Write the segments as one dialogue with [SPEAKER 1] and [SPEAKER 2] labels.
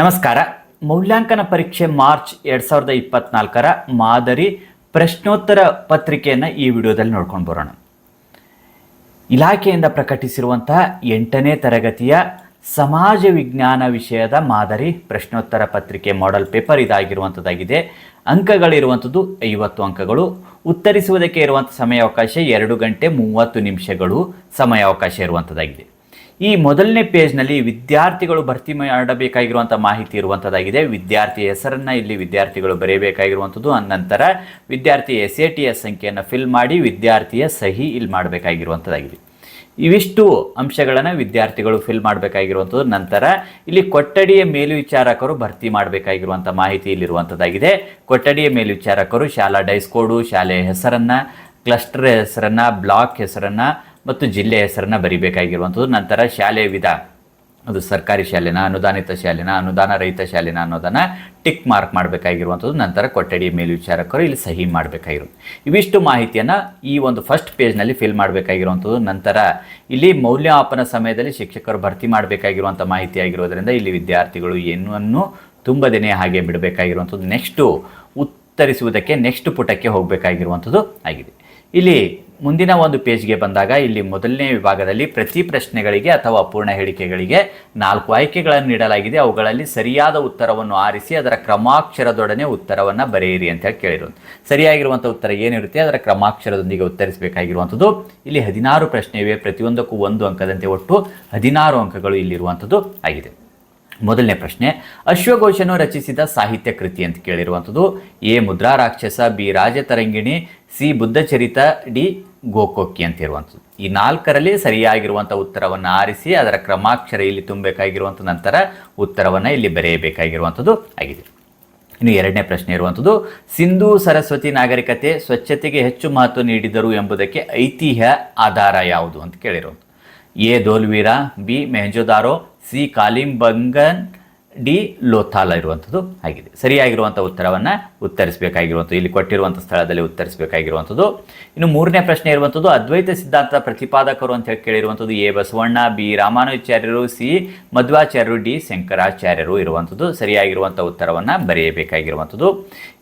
[SPEAKER 1] ನಮಸ್ಕಾರ. ಮೌಲ್ಯಾಂಕನ ಪರೀಕ್ಷೆ ಮಾರ್ಚ್ ಎರಡು ಸಾವಿರದ ಇಪ್ಪತ್ನಾಲ್ಕರ ಮಾದರಿ ಪ್ರಶ್ನೋತ್ತರ ಪತ್ರಿಕೆಯನ್ನು ಈ ವಿಡಿಯೋದಲ್ಲಿ ನೋಡ್ಕೊಂಡು ಬರೋಣ. ಇಲಾಖೆಯಿಂದ ಪ್ರಕಟಿಸಿರುವಂತಹ ಎಂಟನೇ ತರಗತಿಯ ಸಮಾಜ ವಿಜ್ಞಾನ ವಿಷಯದ ಮಾದರಿ ಪ್ರಶ್ನೋತ್ತರ ಪತ್ರಿಕೆ ಮಾಡೆಲ್ ಪೇಪರ್ ಇದಾಗಿರುವಂಥದ್ದಾಗಿದೆ ಅಂಕಗಳಿರುವಂಥದ್ದು ಐವತ್ತು ಅಂಕಗಳು. ಉತ್ತರಿಸುವುದಕ್ಕೆ ಇರುವಂಥ ಸಮಯಾವಕಾಶ ಎರಡು ಗಂಟೆ ಮೂವತ್ತು ನಿಮಿಷಗಳು ಸಮಯಾವಕಾಶ ಇರುವಂಥದ್ದಾಗಿದೆ ಈ ಮೊದಲನೇ ಪೇಜ್ನಲ್ಲಿ ವಿದ್ಯಾರ್ಥಿಗಳು ಭರ್ತಿ ಮಾಡಬೇಕಾಗಿರುವಂಥ ಮಾಹಿತಿ ಇರುವಂಥದ್ದಾಗಿದೆ ವಿದ್ಯಾರ್ಥಿ ಹೆಸರನ್ನು ಇಲ್ಲಿ ವಿದ್ಯಾರ್ಥಿಗಳು ಬರೆಯಬೇಕಾಗಿರುವಂಥದ್ದು ನಂತರ ವಿದ್ಯಾರ್ಥಿ ಎಸ್ ಎ ಟಿ ಸಂಖ್ಯೆಯನ್ನು ಫಿಲ್ ಮಾಡಿ ವಿದ್ಯಾರ್ಥಿಯ ಸಹಿ ಇಲ್ಲಿ ಮಾಡಬೇಕಾಗಿರುವಂಥದ್ದಾಗಿದೆ ಇವಿಷ್ಟು ಅಂಶಗಳನ್ನು ವಿದ್ಯಾರ್ಥಿಗಳು ಫಿಲ್ ಮಾಡಬೇಕಾಗಿರುವಂಥದ್ದು ನಂತರ ಇಲ್ಲಿ ಕೊಠಡಿಯ ಮೇಲ್ವಿಚಾರಕರು ಭರ್ತಿ ಮಾಡಬೇಕಾಗಿರುವಂಥ ಮಾಹಿತಿ ಇಲ್ಲಿರುವಂಥದ್ದಾಗಿದೆ ಕೊಠಡಿಯ ಮೇಲ್ವಿಚಾರಕರು ಶಾಲಾ ಡೈಸ್ಕೋಡು ಶಾಲೆಯ ಹೆಸರನ್ನು, ಕ್ಲಸ್ಟರ್ ಹೆಸರನ್ನು, ಬ್ಲಾಕ್ ಹೆಸರನ್ನು ಮತ್ತು ಜಿಲ್ಲೆ ಹೆಸರನ್ನು ಬರಿಬೇಕಾಗಿರುವಂಥದ್ದು. ನಂತರ ಶಾಲೆಯ ವಿಧ. ಅದು ಸರ್ಕಾರಿ ಶಾಲೆನ, ಅನುದಾನಿತ ಶಾಲೆನ, ಅನುದಾನ ರಹಿತ ಶಾಲೆನ ಅನ್ನೋದನ್ನು ಟಿಕ್ ಮಾರ್ಕ್ ಮಾಡಬೇಕಾಗಿರುವಂಥದ್ದು. ನಂತರ ಕೊಠಡಿ ಮೇಲ್ವಿಚಾರಕರು ಇಲ್ಲಿ ಸಹಿ ಮಾಡಬೇಕಾಗಿರೋದು ಇವಿಷ್ಟು ಮಾಹಿತಿಯನ್ನು ಈ ಒಂದು ಫಸ್ಟ್ ಪೇಜ್ನಲ್ಲಿ ಫಿಲ್ ಮಾಡಬೇಕಾಗಿರುವಂಥದ್ದು. ನಂತರ ಇಲ್ಲಿ ಮೌಲ್ಯಮಾಪನ ಸಮಯದಲ್ಲಿ ಶಿಕ್ಷಕರು ಭರ್ತಿ ಮಾಡಬೇಕಾಗಿರುವಂಥ ಮಾಹಿತಿ ಆಗಿರೋದ್ರಿಂದ ಇಲ್ಲಿ ವಿದ್ಯಾರ್ಥಿಗಳು ಏನನ್ನು ತುಂಬದೇ ಹಾಗೆ ಬಿಡಬೇಕಾಗಿರುವಂಥದ್ದು. ನೆಕ್ಸ್ಟು ಉತ್ತರಿಸುವುದಕ್ಕೆ ನೆಕ್ಸ್ಟ್ ಪುಟಕ್ಕೆ ಹೋಗಬೇಕಾಗಿರುವಂಥದ್ದು ಆಗಿದೆ. ಇಲ್ಲಿ ಮುಂದಿನ ಒಂದು ಪೇಜ್ಗೆ ಬಂದಾಗ ಇಲ್ಲಿ ಮೊದಲನೇ ವಿಭಾಗದಲ್ಲಿ ಪ್ರತಿ ಪ್ರಶ್ನೆಗಳಿಗೆ ಅಥವಾ ಅಪೂರ್ಣ ಹೇಳಿಕೆಗಳಿಗೆ ನಾಲ್ಕು ಆಯ್ಕೆಗಳನ್ನು ನೀಡಲಾಗಿದೆ. ಅವುಗಳಲ್ಲಿ ಸರಿಯಾದ ಉತ್ತರವನ್ನು ಆರಿಸಿ ಅದರ ಕ್ರಮಾಕ್ಷರದೊಡನೆ ಉತ್ತರವನ್ನು ಬರೆಯಿರಿ ಅಂತ ಹೇಳಿ ಕೇಳಿರೋದು. ಸರಿಯಾಗಿರುವಂಥ ಉತ್ತರ ಏನಿರುತ್ತೆ? ಅದರ ಕ್ರಮಾಕ್ಷರದೊಂದಿಗೆ ಉತ್ತರಿಸಬೇಕಾಗಿರುವಂಥದ್ದು ಇಲ್ಲಿ ಹದಿನಾರು ಪ್ರಶ್ನೆ ಇವೆ ಪ್ರತಿಯೊಂದಕ್ಕೂ ಒಂದು ಅಂಕದಂತೆ ಒಟ್ಟು ಹದಿನಾರು ಅಂಕಗಳು ಇಲ್ಲಿರುವಂಥದ್ದು ಆಗಿದೆ. ಮೊದಲನೇ ಪ್ರಶ್ನೆ ಅಶ್ವಘೋಷನು ರಚಿಸಿದ ಸಾಹಿತ್ಯ ಕೃತಿ ಅಂತ ಕೇಳಿರುವಂಥದ್ದು. A. Mudrarakshasa, B. Rajatarangini, C. Buddhacharita, D. ಗೋಕೋಕ್ಕಿ ಅಂತ ಇರುವಂಥದ್ದು. ಈ ನಾಲ್ಕರಲ್ಲಿ ಸರಿಯಾಗಿರುವಂಥ ಉತ್ತರವನ್ನು ಆರಿಸಿ, ಅದರ ಕ್ರಮಾಕ್ಷರ ಇಲ್ಲಿ ತುಂಬಬೇಕಾಗಿರುವಂಥ ನಂತರ ಉತ್ತರವನ್ನು ಇಲ್ಲಿ ಬರೆಯಬೇಕಾಗಿರುವಂಥದ್ದು ಆಗಿದೆ. ಇನ್ನು ಎರಡನೇ ಪ್ರಶ್ನೆ ಇರುವಂಥದ್ದು, ಸಿಂಧೂ ಸರಸ್ವತಿ ನಾಗರಿಕತೆ ಸ್ವಚ್ಛತೆಗೆ ಹೆಚ್ಚು ಮಹತ್ವ ನೀಡಿದರು ಎಂಬುದಕ್ಕೆ ಐತಿಹ್ಯ ಆಧಾರ ಯಾವುದು ಅಂತ ಕೇಳಿರುವಂಥದ್ದು. A. Dholavira, B. Mohenjodaro C Kalibangan D Lothal ಇರುವಂಥದ್ದು ಆಗಿದೆ. ಸರಿಯಾಗಿರುವಂಥ ಉತ್ತರವನ್ನು ಉತ್ತರಿಸಬೇಕಾಗಿರುವಂಥದ್ದು, ಇಲ್ಲಿ ಕೊಟ್ಟಿರುವಂಥ ಸ್ಥಳದಲ್ಲಿ ಉತ್ತರಿಸಬೇಕಾಗಿರುವಂಥದ್ದು. ಇನ್ನು ಮೂರನೇ ಪ್ರಶ್ನೆ ಇರುವಂಥದ್ದು, ಅದ್ವೈತ ಸಿದ್ಧಾಂತದ ಪ್ರತಿಪಾದಕರು ಅಂತ ಹೇಳಿ ಕೇಳಿರುವಂಥದ್ದು ಎ ಬಸವಣ್ಣ, ಬಿ ರಾಮಾನುಚಾರ್ಯರು ಸಿ ಮಧ್ವಾಚಾರ್ಯರು, ಡಿ ಶಂಕರಾಚಾರ್ಯರು ಇರುವಂಥದ್ದು. ಸರಿಯಾಗಿರುವಂಥ ಉತ್ತರವನ್ನು ಬರೆಯಬೇಕಾಗಿರುವಂಥದ್ದು.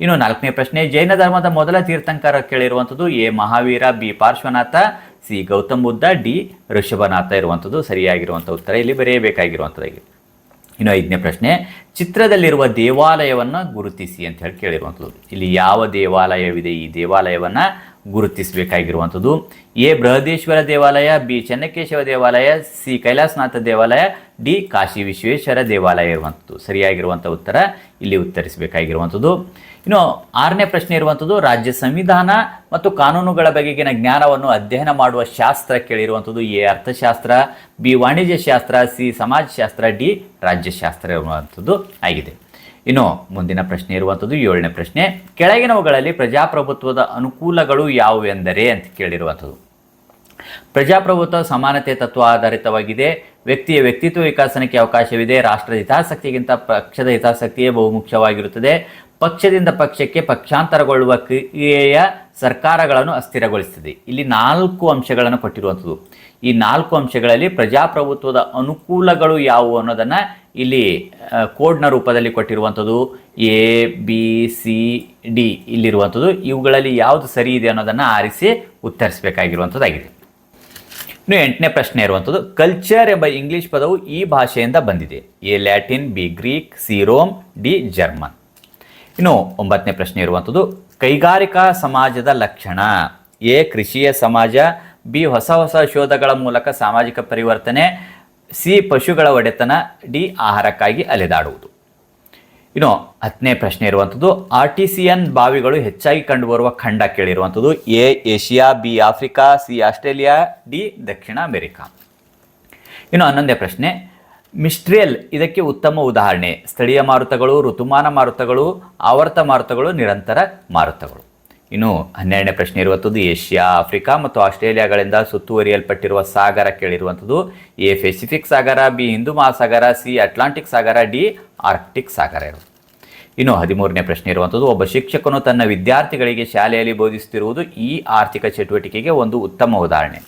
[SPEAKER 1] ಇನ್ನು ನಾಲ್ಕನೇ ಪ್ರಶ್ನೆ, ಜೈನ ಧರ್ಮದ ಮೊದಲ ತೀರ್ಥಂಕರ ಕೇಳಿರುವಂಥದ್ದು A Mahavira, B Parshvanatha C Gautam Buddha, D Rishabhanatha ಇರುವಂಥದ್ದು ಸರಿಯಾಗಿರುವಂಥ ಉತ್ತರ ಇಲ್ಲಿ ಬರೆಯಬೇಕಾಗಿರುವಂಥದ್ದಾಗಿ ಇನ್ನು ಐದನೇ ಪ್ರಶ್ನೆ, ಚಿತ್ರದಲ್ಲಿರುವ ದೇವಾಲಯವನ್ನು ಗುರುತಿಸಿ ಅಂತ ಹೇಳಿ ಕೇಳಿರುವಂಥದ್ದು. ಇಲ್ಲಿ ಯಾವ ದೇವಾಲಯವಿದೆ? ಈ ದೇವಾಲಯವನ್ನು ಗುರುತಿಸಬೇಕಾಗಿರುವಂಥದ್ದು. ಎ. ಬೃಹದೇಶ್ವರ ದೇವಾಲಯ, ಬಿ. ಚೆನ್ನಕೇಶವ ದೇವಾಲಯ, ಸಿ. ಕೈಲಾಸನಾಥ ದೇವಾಲಯ ಡಿ ಕಾಶಿ ವಿಶ್ವೇಶ್ವರ ದೇವಾಲಯ ಇರುವಂಥದ್ದು ಸರಿಯಾಗಿರುವಂಥ ಉತ್ತರ ಇಲ್ಲಿ ಉತ್ತರಿಸಬೇಕಾಗಿರುವಂಥದ್ದು. ಇನ್ನು ಆರನೇ ಪ್ರಶ್ನೆ ಇರುವಂಥದ್ದು, ರಾಜ್ಯ ಸಂವಿಧಾನ ಮತ್ತು ಕಾನೂನುಗಳ ಬಗೆಗಿನ ಜ್ಞಾನವನ್ನು ಅಧ್ಯಯನ ಮಾಡುವ ಶಾಸ್ತ್ರ ಕೇಳಿರುವಂಥದ್ದು. ಎ, ಅರ್ಥಶಾಸ್ತ್ರ, ಬಿ ವಾಣಿಜ್ಯ ಶಾಸ್ತ್ರ ಸಿ, ಸಮಾಜಶಾಸ್ತ್ರ, ಡಿ, ರಾಜ್ಯಶಾಸ್ತ್ರ ಇರುವಂಥದ್ದು ಆಗಿದೆ. ಇನ್ನು ಮುಂದಿನ ಪ್ರಶ್ನೆ ಇರುವಂಥದ್ದು, ಏಳನೇ ಪ್ರಶ್ನೆ, ಕೆಳಗಿನವುಗಳಲ್ಲಿ ಪ್ರಜಾಪ್ರಭುತ್ವದ ಅನುಕೂಲಗಳು ಯಾವುವೆಂದರೆ ಅಂತ ಕೇಳಿರುವಂಥದ್ದು. ಪ್ರಜಾಪ್ರಭುತ್ವ ಸಮಾನತೆ ತತ್ವ ಆಧಾರಿತವಾಗಿದೆ. ವ್ಯಕ್ತಿಯ ವ್ಯಕ್ತಿತ್ವ ವಿಕಾಸನಕ್ಕೆ ಅವಕಾಶವಿದೆ. ರಾಷ್ಟ್ರದ ಹಿತಾಸಕ್ತಿಗಿಂತ ಪಕ್ಷದ ಹಿತಾಸಕ್ತಿಯೇ ಬಹುಮುಖ್ಯವಾಗಿರುತ್ತದೆ ಪಕ್ಷದಿಂದ ಪಕ್ಷಕ್ಕೆ ಪಕ್ಷಾಂತರಗೊಳ್ಳುವ ಕ್ರಿಯೆಯ ಸರ್ಕಾರಗಳನ್ನು ಅಸ್ಥಿರಗೊಳಿಸುತ್ತದೆ. ಇಲ್ಲಿ ನಾಲ್ಕು ಅಂಶಗಳನ್ನು ಕೊಟ್ಟಿರುವಂಥದ್ದು. ಈ ನಾಲ್ಕು ಅಂಶಗಳಲ್ಲಿ ಪ್ರಜಾಪ್ರಭುತ್ವದ ಅನುಕೂಲಗಳು ಯಾವುವು ಅನ್ನೋದನ್ನು ಇಲ್ಲಿ ಕೋಡ್ನ ರೂಪದಲ್ಲಿ ಕೊಟ್ಟಿರುವಂಥದ್ದು. ಎ, ಬಿ, ಸಿ, ಡಿ ಇಲ್ಲಿರುವಂಥದ್ದು. ಇವುಗಳಲ್ಲಿ ಯಾವುದು ಸರಿ ಇದೆ ಅನ್ನೋದನ್ನು ಆರಿಸಿ ಉತ್ತರಿಸಬೇಕಾಗಿರುವಂಥದ್ದಾಗಿದೆ. ಇನ್ನು ಎಂಟನೇ ಪ್ರಶ್ನೆ ಇರುವಂಥದ್ದು ಕಲ್ಚರ್ ಎಂಬ ಇಂಗ್ಲಿಷ್ ಪದವು ಈ ಭಾಷೆಯಿಂದ ಬಂದಿದೆ. A Latin, B Greek, C Rome, D German. ಇನ್ನು ಒಂಬತ್ತನೇ ಪ್ರಶ್ನೆ ಇರುವಂಥದ್ದು, ಕೈಗಾರಿಕಾ ಸಮಾಜದ ಲಕ್ಷಣ. ಎ ಕೃಷಿಯ ಸಮಾಜ, ಬಿ ಹೊಸ ಹೊಸ ಶೋಧಗಳ ಮೂಲಕ ಸಾಮಾಜಿಕ ಪರಿವರ್ತನೆ, ಸಿ ಪಶುಗಳ ಒಡೆತನ, ಡಿ ಆಹಾರಕ್ಕಾಗಿ ಅಲೆದಾಡುವುದು. ಇನ್ನು ಹತ್ತನೇ ಪ್ರಶ್ನೆ ಇರುವಂಥದ್ದು ಆರ್ಟಿಸಿಯನ್ ಬಾವಿಗಳು ಹೆಚ್ಚಾಗಿ ಕಂಡುಬರುವ ಖಂಡ ಕೇಳಿರುವಂಥದ್ದು A, Asia, B, Africa, C, Australia, D, Dakshina America. ಇನ್ನು ಹನ್ನೊಂದನೇ ಪ್ರಶ್ನೆ, ಮಿಸ್ಟ್ರಿಯಲ್ ಇದಕ್ಕೆ ಉತ್ತಮ ಉದಾಹರಣೆ. ಸ್ಥಳೀಯ ಮಾರುತಗಳು, ಋತುಮಾನ ಮಾರುತಗಳು, ಆವರ್ತ ಮಾರುತಗಳು, ನಿರಂತರ ಮಾರುತಗಳು. ಇನ್ನು ಹನ್ನೆರಡನೇ ಪ್ರಶ್ನೆ ಇರುವಂಥದ್ದು, ಏಷ್ಯಾ, ಆಫ್ರಿಕಾ ಮತ್ತು ಆಸ್ಟ್ರೇಲಿಯಾಗಳಿಂದ ಸುತ್ತುವರಿಯಲ್ಪಟ್ಟಿರುವ ಸಾಗರ ಕೇಳಿರುವಂಥದ್ದು, ಎ ಪೆಸಿಫಿಕ್ ಸಾಗರ, ಬಿ ಹಿಂದೂ ಮಹಾಸಾಗರ, ಸಿ ಅಟ್ಲಾಂಟಿಕ್ ಸಾಗರ, ಡಿ ಆರ್ಕ್ಟಿಕ್ ಸಾಗರ ಇರುವುದು. ಇನ್ನು ಹದಿಮೂರನೇ ಪ್ರಶ್ನೆ ಇರುವಂಥದ್ದು, ಒಬ್ಬ ಶಿಕ್ಷಕನು ತನ್ನ ವಿದ್ಯಾರ್ಥಿಗಳಿಗೆ ಶಾಲೆಯಲ್ಲಿ ಬೋಧಿಸುತ್ತಿರುವುದು ಈ ಆರ್ಥಿಕ ಚಟುವಟಿಕೆಗೆ ಒಂದು ಉತ್ತಮ ಉದಾಹರಣೆ.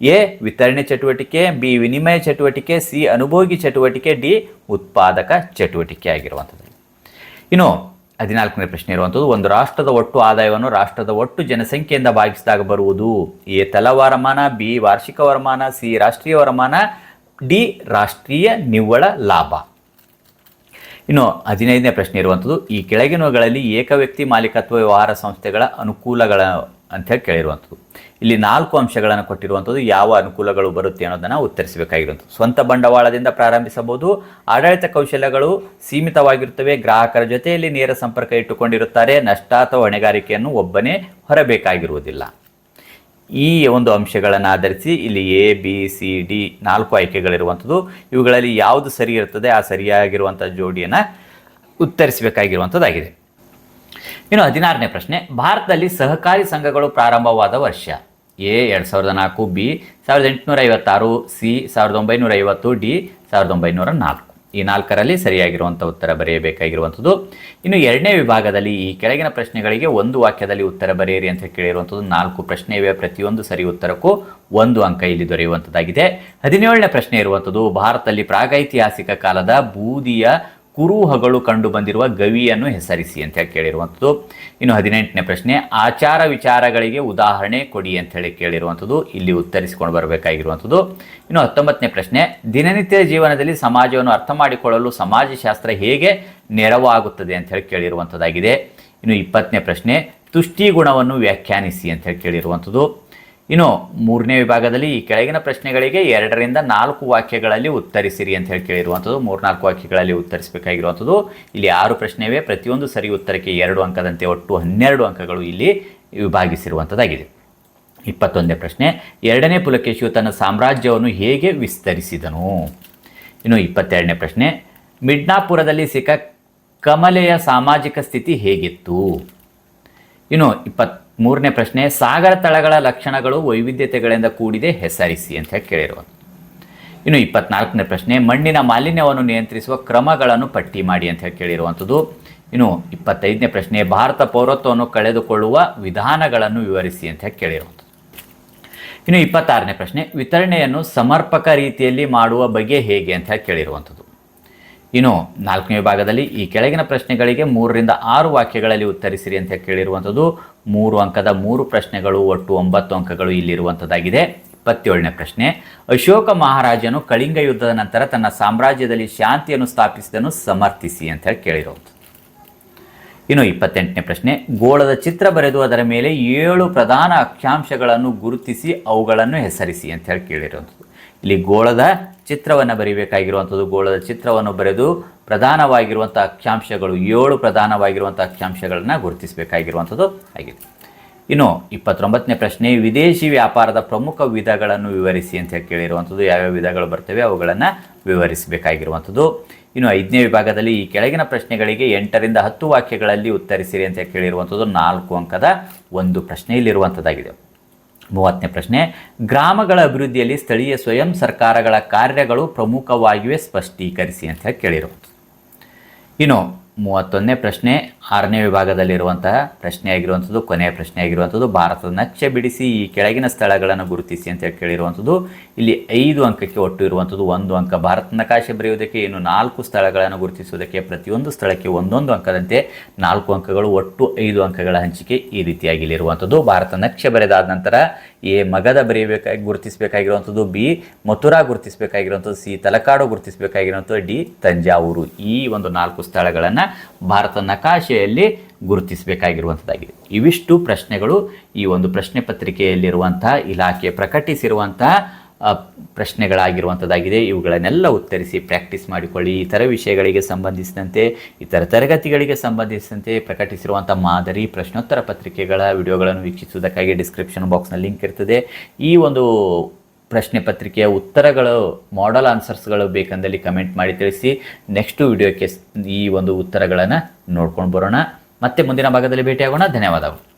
[SPEAKER 1] ಎ ವಿತರಣೆ ಚಟುವಟಿಕೆ, ಬಿ ವಿನಿಮಯ ಚಟುವಟಿಕೆ, ಸಿ ಅನುಭೋಗಿ ಚಟುವಟಿಕೆ, ಡಿ ಉತ್ಪಾದಕ ಚಟುವಟಿಕೆ ಆಗಿರುವಂಥದ್ದು ಇನ್ನು ಹದಿನಾಲ್ಕನೇ ಪ್ರಶ್ನೆ ಇರುವಂಥದ್ದು, ಒಂದು ರಾಷ್ಟ್ರದ ಒಟ್ಟು ಆದಾಯವನ್ನು ರಾಷ್ಟ್ರದ ಒಟ್ಟು ಜನಸಂಖ್ಯೆಯಿಂದ ಭಾಗಿಸಿದಾಗ ಬರುವುದು? ಎ. ತಲವಾರಮಾನ, ಬಿ. ವಾರ್ಷಿಕ ವರಮಾನ, ಸಿ. ರಾಷ್ಟ್ರೀಯ ವರಮಾನ, ಡಿ. ರಾಷ್ಟ್ರೀಯ ನಿವ್ವಳ ಲಾಭ? ಇನ್ನು ಹದಿನೈದನೇ ಪ್ರಶ್ನೆ ಇರುವಂಥದ್ದು, ಈ ಕೆಳಗಿನವುಗಳಲ್ಲಿ ಏಕವ್ಯಕ್ತಿ ಮಾಲೀಕತ್ವ ವ್ಯವಹಾರ ಸಂಸ್ಥೆಗಳ ಅನುಕೂಲಗಳ, ಅಂತ ಹೇಳಿ ಕೇಳಿರುವಂಥದ್ದು. ಇಲ್ಲಿ ನಾಲ್ಕು ಅಂಶಗಳನ್ನು ಕೊಟ್ಟಿರುವಂಥದ್ದು ಯಾವ ಅನುಕೂಲಗಳು ಬರುತ್ತೆ ಅನ್ನೋದನ್ನು ಉತ್ತರಿಸಬೇಕಾಗಿರುವಂಥದ್ದು. ಸ್ವಂತ ಬಂಡವಾಳದಿಂದ ಪ್ರಾರಂಭಿಸಬಹುದು, ಆಡಳಿತ ಕೌಶಲ್ಯಗಳು ಸೀಮಿತವಾಗಿರುತ್ತವೆ, ಗ್ರಾಹಕರ ಜೊತೆಯಲ್ಲಿ ನೇರ ಸಂಪರ್ಕ ಇಟ್ಟುಕೊಂಡಿರುತ್ತಾರೆ, ನಷ್ಟ ಅಥವಾ ಹೊಣೆಗಾರಿಕೆಯನ್ನು ಒಬ್ಬನೇ ಹೊರಬೇಕಾಗಿರುವುದಿಲ್ಲ. ಈ ಒಂದು ಅಂಶಗಳನ್ನು ಆಧರಿಸಿ ಇಲ್ಲಿ ಎ ಬಿ ಸಿ ಡಿ ನಾಲ್ಕು ಆಯ್ಕೆಗಳಿರುವಂಥದ್ದು. ಇವುಗಳಲ್ಲಿ ಯಾವುದು ಸರಿ ಇರುತ್ತದೆ, ಆ ಸರಿಯಾಗಿರುವಂಥ ಜೋಡಿಯನ್ನು ಉತ್ತರಿಸಬೇಕಾಗಿರುವಂಥದ್ದಾಗಿದೆ. ಇನ್ನು ಹದಿನಾರನೇ ಪ್ರಶ್ನೆ, ಭಾರತದಲ್ಲಿ ಸಹಕಾರಿ ಸಂಘಗಳು ಪ್ರಾರಂಭವಾದ ವರ್ಷ. ಎ, ಎರಡು ಸಾವಿರದ ನಾಲ್ಕು, ಬಿ, ಸಾವಿರದ ಎಂಟುನೂರ ಐವತ್ತಾರು, ಸಿ, ಸಾವಿರದ ಒಂಬೈನೂರ ಐವತ್ತು, ಡಿ, ಸಾವಿರದ ಒಂಬೈನೂರ ನಾಲ್ಕು. ಈ ನಾಲ್ಕರಲ್ಲಿ ಸರಿಯಾಗಿರುವಂಥ ಉತ್ತರ ಬರೆಯಬೇಕಾಗಿರುವಂಥದ್ದು. ಇನ್ನು ಎರಡನೇ ವಿಭಾಗದಲ್ಲಿ ಈ ಕೆಳಗಿನ ಪ್ರಶ್ನೆಗಳಿಗೆ ಒಂದು ವಾಕ್ಯದಲ್ಲಿ ಉತ್ತರ ಬರೆಯಿರಿ ಅಂತ ಕೇಳಿರುವಂಥದ್ದು. ನಾಲ್ಕು ಪ್ರಶ್ನೆ ಇವೆ, ಪ್ರತಿಯೊಂದು ಸರಿ ಉತ್ತರಕ್ಕೂ ಒಂದು ಅಂಕ ಇಲ್ಲಿ ದೊರೆಯುವಂಥದ್ದಾಗಿದೆ. ಹದಿನೇಳನೇ ಪ್ರಶ್ನೆ ಇರುವಂಥದ್ದು, ಭಾರತದಲ್ಲಿ ಪ್ರಾಗೈತಿಹಾಸಿಕ ಕಾಲದ ಬೂದಿಯ ಕುರುಹಗಳು ಕಂಡುಬಂದಿರುವ ಗವಿಯನ್ನು ಹೆಸರಿಸಿ ಅಂತ ಹೇಳಿ ಕೇಳಿರುವಂಥದ್ದು. ಇನ್ನು ಹದಿನೆಂಟನೇ ಪ್ರಶ್ನೆ, ಆಚಾರ ವಿಚಾರಗಳಿಗೆ ಉದಾಹರಣೆ ಕೊಡಿ ಅಂತ ಹೇಳಿ ಕೇಳಿರುವಂಥದ್ದು. ಇಲ್ಲಿ ಉತ್ತರಿಸಿಕೊಂಡು ಬರಬೇಕಾಗಿರುವಂಥದ್ದು. ಇನ್ನು ಹತ್ತೊಂಬತ್ತನೇ ಪ್ರಶ್ನೆ, ದಿನನಿತ್ಯ ಜೀವನದಲ್ಲಿ ಸಮಾಜವನ್ನು ಅರ್ಥ ಮಾಡಿಕೊಳ್ಳಲು ಸಮಾಜಶಾಸ್ತ್ರ ಹೇಗೆ ನೆರವಾಗುತ್ತದೆ ಅಂತ ಹೇಳಿ ಕೇಳಿರುವಂಥದ್ದಾಗಿದೆ. ಇನ್ನು ಇಪ್ಪತ್ತನೇ ಪ್ರಶ್ನೆ, ತುಷ್ಟಿ ಗುಣವನ್ನು ವ್ಯಾಖ್ಯಾನಿಸಿ ಅಂತ ಹೇಳಿ ಕೇಳಿರುವಂಥದ್ದು. ಇನ್ನು ಮೂರನೇ ವಿಭಾಗದಲ್ಲಿ ಈ ಕೆಳಗಿನ ಪ್ರಶ್ನೆಗಳಿಗೆ ಎರಡರಿಂದ ನಾಲ್ಕು ವಾಕ್ಯಗಳಲ್ಲಿ ಉತ್ತರಿಸಿರಿ ಅಂತ ಹೇಳಿ ಕೇಳಿರುವಂಥದ್ದು. ಮೂರ್ನಾಲ್ಕು ವಾಕ್ಯಗಳಲ್ಲಿ ಉತ್ತರಿಸಬೇಕಾಗಿರುವಂಥದ್ದು. ಇಲ್ಲಿ ಆರು ಪ್ರಶ್ನೆವೇ, ಪ್ರತಿಯೊಂದು ಸರಿ ಉತ್ತರಕ್ಕೆ ಎರಡು ಅಂಕದಂತೆ ಒಟ್ಟು ಹನ್ನೆರಡು ಅಂಕಗಳು ಇಲ್ಲಿ ವಿಭಾಗಿಸಿರುವಂಥದ್ದಾಗಿದೆ. ಇಪ್ಪತ್ತೊಂದನೇ ಪ್ರಶ್ನೆ, ಎರಡನೇ ಪುಲಕೇಶಿಯು ತನ್ನ ಸಾಮ್ರಾಜ್ಯವನ್ನು ಹೇಗೆ ವಿಸ್ತರಿಸಿದನು? ಇನ್ನು ಇಪ್ಪತ್ತೆರಡನೇ ಪ್ರಶ್ನೆ, ಮಿಡ್ನಾಪುರದಲ್ಲಿ ಸಿಕ್ಕ ಕಮಲೆಯ ಸಾಮಾಜಿಕ ಸ್ಥಿತಿ ಹೇಗಿತ್ತು? ಇನ್ನು ಇಪ್ಪತ್ತ್ ಮೂರನೇ ಪ್ರಶ್ನೆ, ಸಾಗರ ತಳಗಳ ಲಕ್ಷಣಗಳು ವೈವಿಧ್ಯತೆಗಳಿಂದ ಕೂಡಿದೆ, ಹೆಸರಿಸಿ ಅಂತ ಹೇಳಿ ಇನ್ನು ಇಪ್ಪತ್ನಾಲ್ಕನೇ ಪ್ರಶ್ನೆ, ಮಣ್ಣಿನ ಮಾಲಿನ್ಯವನ್ನು ನಿಯಂತ್ರಿಸುವ ಕ್ರಮಗಳನ್ನು ಪಟ್ಟಿ ಮಾಡಿ ಅಂತ ಹೇಳಿ ಕೇಳಿರುವಂಥದ್ದು. ಇನ್ನು ಇಪ್ಪತ್ತೈದನೇ ಪ್ರಶ್ನೆ, ಭಾರತ ಪೌರತ್ವವನ್ನು ಕಳೆದುಕೊಳ್ಳುವ ವಿಧಾನಗಳನ್ನು ವಿವರಿಸಿ ಅಂತ ಹೇಳಿ ಕೇಳಿರುವಂಥದ್ದು. ಇನ್ನು ಇಪ್ಪತ್ತಾರನೇ ಪ್ರಶ್ನೆ, ವಿತರಣೆಯನ್ನು ಸಮರ್ಪಕ ರೀತಿಯಲ್ಲಿ ಮಾಡುವ ಬಗ್ಗೆ ಹೇಗೆ ಅಂತ ಹೇಳಿ ಕೇಳಿರುವಂಥದ್ದು. ಇನ್ನು ನಾಲ್ಕನೇ ವಿಭಾಗದಲ್ಲಿ ಈ ಕೆಳಗಿನ ಪ್ರಶ್ನೆಗಳಿಗೆ ಮೂರರಿಂದ ಆರು ವಾಕ್ಯಗಳಲ್ಲಿ ಉತ್ತರಿಸಿರಿ ಅಂತ ಕೇಳಿರುವಂಥದ್ದು ಮೂರು ಅಂಕದ ಮೂರು ಪ್ರಶ್ನೆಗಳು, ಒಟ್ಟು ಒಂಬತ್ತು ಅಂಕಗಳು ಇಲ್ಲಿರುವಂಥದ್ದಾಗಿದೆ. ಇಪ್ಪತ್ತೇಳನೇ ಪ್ರಶ್ನೆ, ಅಶೋಕ ಮಹಾರಾಜನು ಕಳಿಂಗ ಯುದ್ಧದ ನಂತರ ತನ್ನ ಸಾಮ್ರಾಜ್ಯದಲ್ಲಿ ಶಾಂತಿಯನ್ನು ಸ್ಥಾಪಿಸಿದನು ಸಮರ್ಥಿಸಿ ಅಂತ ಹೇಳಿ ಕೇಳಿರುವಂಥದ್ದು. ಇನ್ನು ಇಪ್ಪತ್ತೆಂಟನೇ ಪ್ರಶ್ನೆ, ಗೋಳದ ಚಿತ್ರ ಬರೆದು ಅದರ ಮೇಲೆ ಏಳು ಪ್ರಧಾನ ಅಕ್ಷಾಂಶಗಳನ್ನು ಗುರುತಿಸಿ ಅವುಗಳನ್ನು ಹೆಸರಿಸಿ ಅಂತ ಹೇಳಿ ಕೇಳಿರುವಂಥದ್ದು. ಇಲ್ಲಿ ಗೋಳದ ಚಿತ್ರವನ್ನು ಬರೀಬೇಕಾಗಿರುವಂಥದ್ದು, ಗೋಳದ ಚಿತ್ರವನ್ನು ಬರೆದು ಪ್ರಧಾನವಾಗಿರುವಂಥ ಅಕ್ಷಾಂಶಗಳು ಏಳು ಪ್ರಧಾನವಾಗಿರುವಂಥ ಅಕ್ಷಾಂಶಗಳನ್ನು ಗುರುತಿಸಬೇಕಾಗಿರುವಂಥದ್ದು ಆಗಿದೆ. ಇನ್ನು ಇಪ್ಪತ್ತೊಂಬತ್ತನೇ ಪ್ರಶ್ನೆ, ವಿದೇಶಿ ವ್ಯಾಪಾರದ ಪ್ರಮುಖ ವಿಧಗಳನ್ನು ವಿವರಿಸಿ ಅಂತ ಹೇಳಿ ಕೇಳಿರುವಂಥದ್ದು, ಯಾವ್ಯಾವ ವಿಧಗಳು ಬರ್ತವೆ ಅವುಗಳನ್ನು ವಿವರಿಸಬೇಕಾಗಿರುವಂಥದ್ದು. ಇನ್ನು ಐದನೇ ವಿಭಾಗದಲ್ಲಿ ಈ ಕೆಳಗಿನ ಪ್ರಶ್ನೆಗಳಿಗೆ ಎಂಟರಿಂದ ಹತ್ತು ವಾಕ್ಯಗಳಲ್ಲಿ ಉತ್ತರಿಸಿರಿ ಅಂತ ಕೇಳಿರುವಂಥದ್ದು ನಾಲ್ಕು ಅಂಕದ ಒಂದು ಪ್ರಶ್ನೆ ಇಲ್ಲಿರುವಂಥದ್ದಾಗಿದೆ ಮೂವತ್ತನೇ ಪ್ರಶ್ನೆ ಗ್ರಾಮಗಳ ಅಭಿವೃದ್ಧಿಯಲ್ಲಿ ಸ್ಥಳೀಯ ಸ್ವಯಂ ಸರ್ಕಾರಗಳ ಕಾರ್ಯಗಳು ಪ್ರಮುಖವಾಗಿವೆ ಸ್ಪಷ್ಟೀಕರಿಸಿ ಅಂತ ಹೇಳಿ ಇನ್ನು ಮೂವತ್ತೊಂದನೇ ಪ್ರಶ್ನೆ ಆರನೇ ವಿಭಾಗದಲ್ಲಿರುವಂತಹ ಪ್ರಶ್ನೆ ಆಗಿರುವಂಥದ್ದು ಕೊನೆಯ ಪ್ರಶ್ನೆ ಆಗಿರುವಂಥದ್ದು ಭಾರತದ ನಕ್ಷೆ ಬಿಡಿಸಿ ಈ ಕೆಳಗಿನ ಸ್ಥಳಗಳನ್ನು ಗುರುತಿಸಿ ಅಂತ ಹೇಳಿ ಕೇಳಿರುವಂಥದ್ದು ಇಲ್ಲಿ ಐದು ಅಂಕಕ್ಕೆ ಒಟ್ಟು ಇರುವಂಥದ್ದು ಒಂದು ಅಂಕ ಭಾರತ ನಕಾಶೆ ಬರೆಯುವುದಕ್ಕೆ ಇನ್ನು ನಾಲ್ಕು ಸ್ಥಳಗಳನ್ನು ಗುರುತಿಸುವುದಕ್ಕೆ ಪ್ರತಿಯೊಂದು ಸ್ಥಳಕ್ಕೆ ಒಂದೊಂದು ಅಂಕದಂತೆ ನಾಲ್ಕು ಅಂಕಗಳು ಒಟ್ಟು ಐದು ಅಂಕಗಳ ಹಂಚಿಕೆ ಈ ರೀತಿಯಾಗಿ ಇಲ್ಲಿರುವಂಥದ್ದು ಭಾರತ ನಕ್ಷೆ ಬರೆದಾದ ನಂತರ ಎ, ಮಗದ ಬರೆಯಬೇಕಾಗಿ ಗುರುತಿಸಬೇಕಾಗಿರುವಂಥದ್ದು ಬಿ, ಮಥುರಾ ಗುರುತಿಸಬೇಕಾಗಿರುವಂಥದ್ದು ಸಿ, ತಲಕಾಡು ಗುರುತಿಸಬೇಕಾಗಿರುವಂಥದ್ದು ಡಿ, ತಂಜಾವೂರು ಈ ಒಂದು ನಾಲ್ಕು ಸ್ಥಳಗಳನ್ನು ಭಾರತ ನಕಾಶೆಯಲ್ಲಿ ಗುರುತಿಸಬೇಕಾಗಿರುವಂಥದ್ದಾಗಿದೆ. ಇವಿಷ್ಟು ಪ್ರಶ್ನೆಗಳು ಈ ಒಂದು ಪ್ರಶ್ನೆ ಪತ್ರಿಕೆಯಲ್ಲಿರುವಂತಹ, ಇಲಾಖೆ ಪ್ರಕಟಿಸಿರುವಂತಹ ಪ್ರಶ್ನೆಗಳಾಗಿರುವಂಥದ್ದಾಗಿದೆ. ಇವುಗಳನ್ನೆಲ್ಲ ಉತ್ತರಿಸಿ ಪ್ರಾಕ್ಟೀಸ್ ಮಾಡಿಕೊಳ್ಳಿ. ಇತರ ವಿಷಯಗಳಿಗೆ ಸಂಬಂಧಿಸಿದಂತೆ, ಇತರ ತರಗತಿಗಳಿಗೆ ಸಂಬಂಧಿಸಿದಂತೆ ಪ್ರಕಟಿಸಿರುವಂಥ ಮಾದರಿ, ಪ್ರಶ್ನೋತ್ತರ ಪತ್ರಿಕೆಗಳ ವಿಡಿಯೋಗಳನ್ನು ವೀಕ್ಷಿಸುವುದಕ್ಕಾಗಿ ಡಿಸ್ಕ್ರಿಪ್ಷನ್ ಬಾಕ್ಸ್ನ ಲಿಂಕ್ ಇರ್ತದೆ. ಈ ಒಂದು ಪ್ರಶ್ನೆ ಪತ್ರಿಕೆಯ ಉತ್ತರಗಳು ಮಾಡಲ್ ಆನ್ಸರ್ಸ್ಗಳು ಬೇಕಂದಲ್ಲಿ ಕಮೆಂಟ್ ಮಾಡಿ ತಿಳಿಸಿ. ನೆಕ್ಸ್ಟ್ ವಿಡಿಯೋಕ್ಕೆ ಈ ಒಂದು ಉತ್ತರಗಳನ್ನು ನೋಡ್ಕೊಂಡು ಬರೋಣ. ಮತ್ತೆ ಮುಂದಿನ ಭಾಗದಲ್ಲಿ ಭೇಟಿಯಾಗೋಣ. ಧನ್ಯವಾದಗಳು.